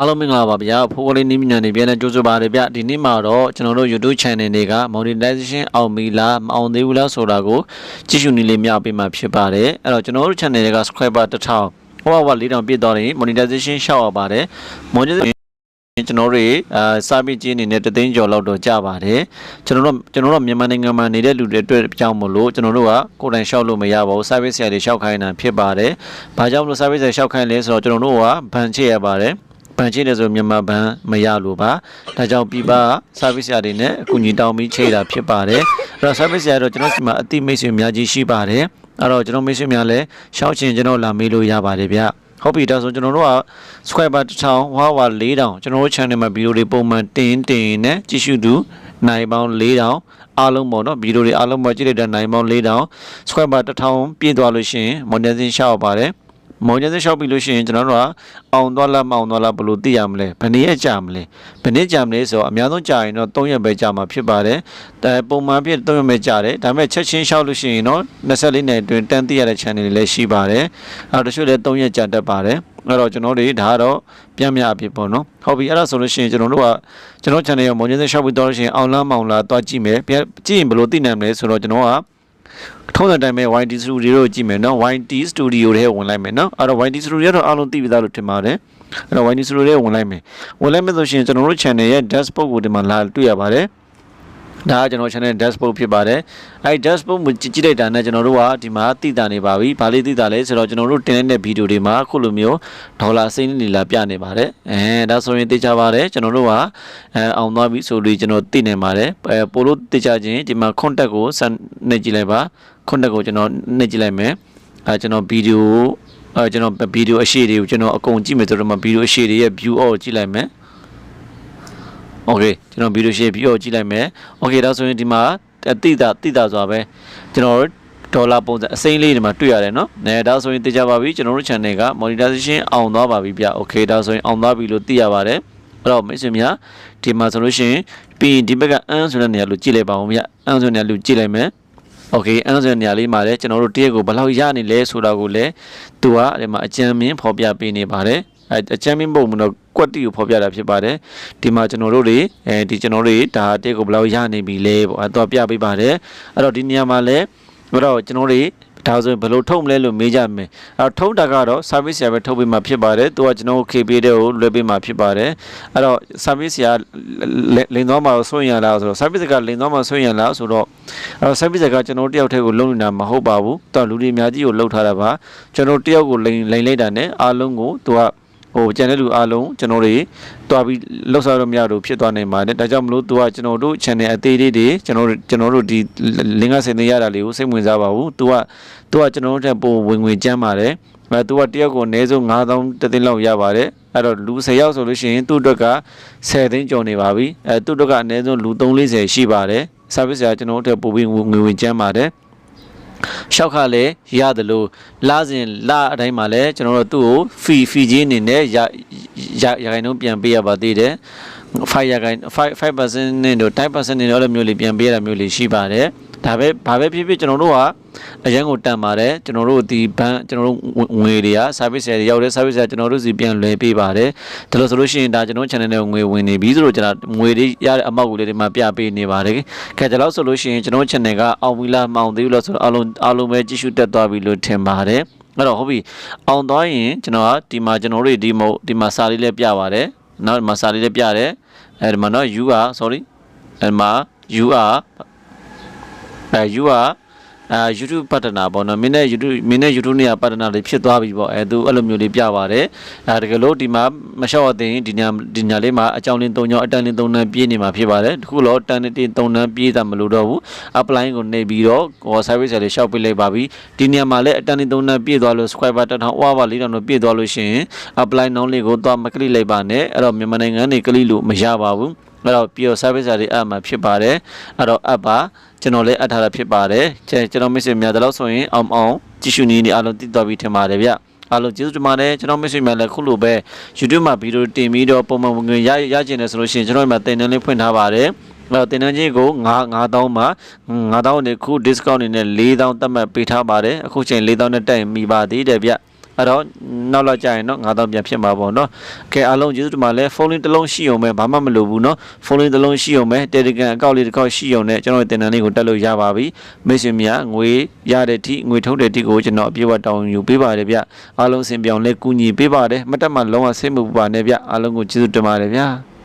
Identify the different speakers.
Speaker 1: အားလုံးမင်္ဂလာပါဗျာဖိုးကလေးနီးမြညာနေပြန်တဲ့ကြိုးစားပါတယ်ဗျဒီနေ့မှာတော့ကျွန်တော်တို့ YouTube channel တွေက monetization အောင်ပြီလားမအောင်သေးဘူးလားဆိုတာကိုကြည့်ရှုနေလေးမျှပေးမှာဖြစ်ပါတယ်အဲ့တော့ကျွန်တော်တို့ channel တွေက subscriber 1000ဟိုဘဝ4000ပြည့်သွားရင် monetization ရှောက်ရပါတယ် monetization ကျွန်တော်တို့အာ service ကြီးအနေနဲ့တသိန်းကျော်လောက်တော့ကြပါတယ်ကျွန်တော်တို့ကျွန်တော်တို့မြန်မာနိုင်ငံမှာနေတဲ့လူတွေအတွက်ကြောင်းမလို့ကျွန်တော်တို့ကကိုယ်တိုင်ရှောက်လို့မရပါဘူး service ဆရာတွေရှောက်ခိုင်းတာဖြစ်ပါတယ်ဘာကြောင့်မလို့ service ဆရာရှောက်ခိုင်းလဲဆိုတော့ကျွန်တော်တို့ကဘန်ချစ်ရပါတယ် ဘန်ချိတယ်ဆိုမြန်မာဘန်မရလို့ပါဒါကြောင့်ပြပ service ရတွေနဲ့အကူအညီတောင်းပြီးချိတာဖြစ်ပါတယ်အဲ့တော့ service ရတော့ကျွန်တော်ဒီမှာအတိမိတ်ဆွေများကြီးရှိပါတယ်အဲ့တော့ကျွန်တော်မိတ်ဆွေများလည်းရှောက်ချင်ကျွန်တော်လာမေးလို့ရပါတယ်ဗျဟုတ်ပြီဒါဆိုကျွန်တော်တို့က subscriber 1000ဝါဝါ4000ကျွန်တော်တို့ channel မှာဗီဒီယိုတွေပုံမှန်တင်တင်နဲ့ကြည့်ရှုသူနိုင်ပေါင်း4000အားလုံးပေါ့နော်ဗီဒီယိုတွေအားလုံးပေါ်ကြည့်လိုက်တဲ့နိုင်ပေါင်း4000 subscriber 1000ပြည့်သွားလို့ရှိရင် monetization ရှောက်ပါတယ် မောင်ကျစရှောက်ပြီလို့ရှိရင်ကျွန်တော်တို့ကအောင်သွားလားမအောင်သွားလားဘယ်လိုသိရမလဲဘယ်နည်းရက်ကြာမလဲဘယ်နည်းကြာမလဲဆိုတော့အများဆုံးကြာရင်တော့3ရက်ပဲကြာမှာဖြစ်ပါတယ်แต่ပုံမှန်ဖြစ်3ရက်ပဲကြာတယ်ဒါပေမဲ့ချက်ချင်းရှောက်လို့ရှိရင်တော့24နှစ်အတွင်းတန်းသိရတဲ့ channel တွေလည်းရှိပါတယ်အဲတော့တချို့လည်း3ရက်ကြာတတ်ပါတယ်အဲ့တော့ကျွန်တော်တွေဒါကတော့ပြန်မြအဖြစ်ပေါ့နော်ဟုတ်ပြီအဲ့ဒါဆိုလို့ရှိရင်ကျွန်တော်တို့ကကျွန်တော် channel ရောမောင်ကျစရှောက်ပြီးတော့လို့ရှိရင်အောင်လားမအောင်လားတွားကြည့်မယ်ပြန်ကြည့်ရင်ဘယ်လိုသိနိုင်မလဲဆိုတော့ကျွန်တော်က ထုံးတဲ့အတိုင်းပဲ YT Studio ကိုကြည့်မယ်နော် YT Studio ထဲဝင်လိုက်မယ်နော်အဲ့တော့ YT Studio တော့အားလုံးသိပြီသားလို့ထင်ပါတယ်အဲ့တော့ YT Studio ထဲဝင်လိုက်မယ်ဝင်လိုက်မယ်ဆိုရှင်ကျွန်တော်တို့ channel ရဲ့ dashboard ကိုဒီမှာလာတွေ့ရပါတယ် ဒါကကျွန်တော် channel dashboard ဖြစ်ပါတယ်အဲဒီ dashboard ကိုကြည့်ကြည့်လိုက်တာနဲ့ကျွန်တော်တို့ကဒီမှာသိတာနေပါပြီ။ဘာလေးသိတာလဲဆိုတော့ကျွန်တော်တို့တင်တဲ့ဗီဒီယိုတွေမှာအခုလိုမျိုးဒေါ်လာစိမ့်နေလာပြနေပါတယ်။အဲဒါဆိုရင်သိကြပါတယ်ကျွန်တော်တို့ကအဲအောင်သွားပြီဆိုလို့ကျွန်တော်သိနေပါတယ်။အဲပိုလို့သိကြခြင်းဒီမှာ contact ကိုဆက်နှိပ်ကြည့်လိုက်ပါ။ contact ကိုကျွန်တော်နှိပ်ကြည့်လိုက်မယ်။အဲကျွန်တော်ဗီဒီယိုအဲကျွန်တော်ဗီဒီယိုအရှိတွေကိုကျွန်တော်အကုန်ကြည့်မယ်ဆိုတော့မှဗီဒီယိုအရှိတွေရဲ့ view all ကိုကြည့်လိုက်မယ်။ Okay ကျွန်တော်ဗီဒီယိုရှင်းပြီးတော့ကြည့်လိုက်မယ် Okay ဒါဆိုရင်ဒီမှာတိတာတိတာဆိုတာပဲကျွန်တော်ဒေါ်လာပုံစံအစိမ်းလေးတွေမှာတွေ့ရတယ်နော်။နဲဒါဆိုရင်သိကြပါပြီကျွန်တော်တို့ channel က monetization အောင်သွားပါပြီဗျ။ Okay ဒါဆိုရင်အောင်သွားပြီလို့သိရပါတယ်။အဲ့တော့မိတ်ဆွေများဒီမှာဆိုလို့ရှိရင်ပြီးရင်ဒီဘက်ကအန်းဆိုတဲ့နေရာလို့ကြည့်လိုက်ပါဦးဗျ။အန်းဆိုတဲ့နေရာလို့ကြည့်လိုက်မယ်။ Okay အန်းဆိုတဲ့နေရာလေးမှာလည်းကျွန်တော်တို့တရက်ကိုဘယ်လောက်ရနေလဲဆိုတာကိုလည်းသူကဒီမှာအကြံမင်းဖော်ပြပေးနေပါတယ်။အဲအချမ်းမင်းပုံမလို့ ကွက်တီကိုဖော်ပြတာဖြစ်ပါတယ်ဒီမှာကျွန်တော်တို့တွေအဲဒီကျွန်တော်တို့တွေဒါတက်ကိုဘယ်လောက်ရနေပြီလဲပေါ့အဲတော့ပြပေးပါတယ်အဲ့တော့ဒီနေရာမှာလဲအဲ့တော့ကျွန်တော်တို့ဒါဆိုရင်ဘယ်လိုထုတ်မလဲလို့မေးကြမယ်အဲ့တော့ထုတ်တာကတော့ service ရပဲထုတ်ပေးမှာဖြစ်ပါတယ်သူကကျွန်တော် KP တဲ့ကိုလွှဲပေးမှာဖြစ်ပါတယ်အဲ့တော့ service ရလိန်သွားမှာဆွင့်ရလားဆိုတော့ service ကလိန်သွားမှာဆွင့်ရလားဆိုတော့အဲ့တော့ service ကကျွန်တော်တယောက်တည်းကိုလုံနေတာမဟုတ်ပါဘူးသူကလူတွေအများကြီးကိုလှုပ်ထားတာပါကျွန်တော်တယောက်ကိုလိန်လိန်လိုက်တာ ਨੇ အားလုံးကိုသူက ဟိုကျန်တဲ့လူအားလုံးကျွန်တော်တွေတွားပြီးလှုပ်ရှားလို့မရတော့ဖြစ်သွားနိုင်ပါတယ်ဒါကြောင့်မလို့သူကကျွန်တော်တို့ channel အသေးလေးတွေကျွန်တော်တို့ကျွန်တော်တို့ဒီလင်္ကာစင်သေးရတာလေးကိုစိတ်ဝင်စားပါဘူးသူကသူကကျွန်တော်တို့ထက်ပိုဝင်ငွေကျန်းပါတယ်အဲသူကတယောက်ကိုအနည်းဆုံး9000တသိန်းလောက်ရပါတယ်အဲ့တော့လူ10ယောက်ဆိုလို့ရှိရင်သူ့အတွက်က10သိန်းကျော်နေပါပြီအဲသူ့အတွက်ကအနည်းဆုံးလူ340ရှိပါတယ် service ကကျွန်တော်တို့ထက်ပိုပြီးငွေဝင်ကျန်းပါတယ် ရှောက်ခလည်းရတယ်လို့လာစဉ်လာအတိုင်းမှာလည်းကျွန်တော်တို့သူ့ကိုဖီဖီကြီးအနေနဲ့ရရရခိုင်နှုန်းပြန်ပေးရပါသေးတယ်5ရခိုင်5 5%နဲ့တော့10%နဲ့တော့လည်းမျိုးလေးပြန်ပေးရတာမျိုးလေးရှိပါတယ် ဒါပဲဘာပဲဖြစ်ဖြစ်ကျွန်တော်တို့ကအရန်ကိုတန်ပါတယ်ကျွန်တော်တို့ဒီဘန်ကျွန်တော်တို့ငွေတွေက service တွေရောက်တဲ့ service ကကျွန်တော်တို့စီပြန်လွှဲပေးပါတယ်ဒါလို့ဆိုလို့ရှိရင်ဒါကျွန်တော် channel နဲ့ငွေဝင်နေပြီဆိုတော့ကျွန်တော်ငွေတွေရတဲ့အမောက်ကိုလေးတွေမှာပြပေးနေပါတယ်ခဲဒါလို့ဆိုလို့ရှိရင်ကျွန်တော် channel ကအောင်ပြီလားမအောင်သေးဘူးလားဆိုတော့အားလုံးအားလုံးပဲကြည့်ရှုတက်သွားပြီလို့ထင်ပါတယ်အဲ့တော့ဟုတ်ပြီအောင်သွားရင်ကျွန်တော်ကဒီမှာကျွန်တော်တို့ဒီမို့ဒီမှာစာလေးလေးပြပါတယ်နောက်ဒီမှာစာလေးလေးပြတယ်အဲဒီမှာနော် you are sorry အဲဒီမှာ you are အဲ you are အဲ YouTube ပတ်တနာပေါ့နော်မင်းနဲ့ YouTube မင်းနဲ့ YouTube နဲ့ပတ်တနာလေးဖြစ်သွားပြီပေါ့အဲသူအဲ့လိုမျိုးလေးပြပါတယ်အဲတကယ်လို့ဒီမှာမလျှော့အသိရင်ဒီညာဒီညာလေးမှာအကြောင်းလင်း၃ကြောင်းအတန်လင်း၃တန်းပြေးနေမှာဖြစ်ပါတယ်တခုတော့တန်တင်း၃တန်းပြေးတာမလို့တော့ဘူး apply ကိုနှိပ်ပြီးတော့ဟော service လေးရှောက်ပေးလိုက်ပါပြီဒီနေရာမှာလည်းအတန်လင်း၃တန်းပြေးသွားလို့ subscriber 1000 over 4000တော့ပြေးသွားလို့ရှိရင် apply နောင်းလေးကိုသွားမကလိလိုက်ပါနဲ့အဲ့တော့မြန်မာနိုင်ငံနေကလိလို့မရပါဘူး အဲ့တော့ pure service တွေအမှဖြစ်ပါတယ်အဲ့တော့ app ပါကျွန်တော်လည်းအပ်ထားတာဖြစ်ပါတယ်ကျွန်တော်မိတ်ဆွေများတော့ဆိုရင်အောင်အောင်ကြည့်ရှုနေနေအားလုံးတည်တော်ပြီးထင်ပါတယ်ဗျအားလုံးကျေးဇူးတင်ပါတယ်ကျွန်တော်မိတ်ဆွေများလည်းခုလိုပဲ YouTube မှာဗီဒီယိုတင်ပြီးတော့ပုံမှန်ဝင်ငွေရရကျင်တယ်ဆိုလို့ရှိရင်ကျွန်တော်ဒီမှာတင်တန်းလေးဖွင့်ထားပါတယ်အဲ့တော့တင်တန်းချင်းကို9 9000မှာ9000နဲ့ခု discount အနေနဲ့4000သတ်မှတ်ပေးထားပါတယ်အခုချိန်4000နဲ့တက်ရင်မိပါသေးတယ်ဗျ အဲ့တော့နောက်လာကြရင်တော့9000ပြန်ဖြစ်မှာပေါ့နော်ကဲအားလုံးကျေးဇူးတင်ပါတယ်ဖုန်းလေးတစ်လုံးရှိအောင်ပဲဘာမှမလိုဘူးနော်ဖုန်းလေးတစ်လုံးရှိအောင်ပဲ Telegram အကောင့်လေးတစ်ခေါက်ရှိအောင်နဲ့ကျွန်တော်တင်တန်းလေးကိုတက်လို့ရပါပြီမိတ်ဆွေများငွေရတဲ့အထိငွေထုတ်တဲ့အထိကိုကျွန်တော်အပြည့်အဝတောင်းယူပေးပါတယ်ဗျအားလုံးစင်ပြောင်းလဲကူညီပေးပါတယ်မတက်မှလုံးဝစိတ်မပူပါနဲ့ဗျအားလုံးကိုကျေးဇူးတင်ပါတယ်ဗျာ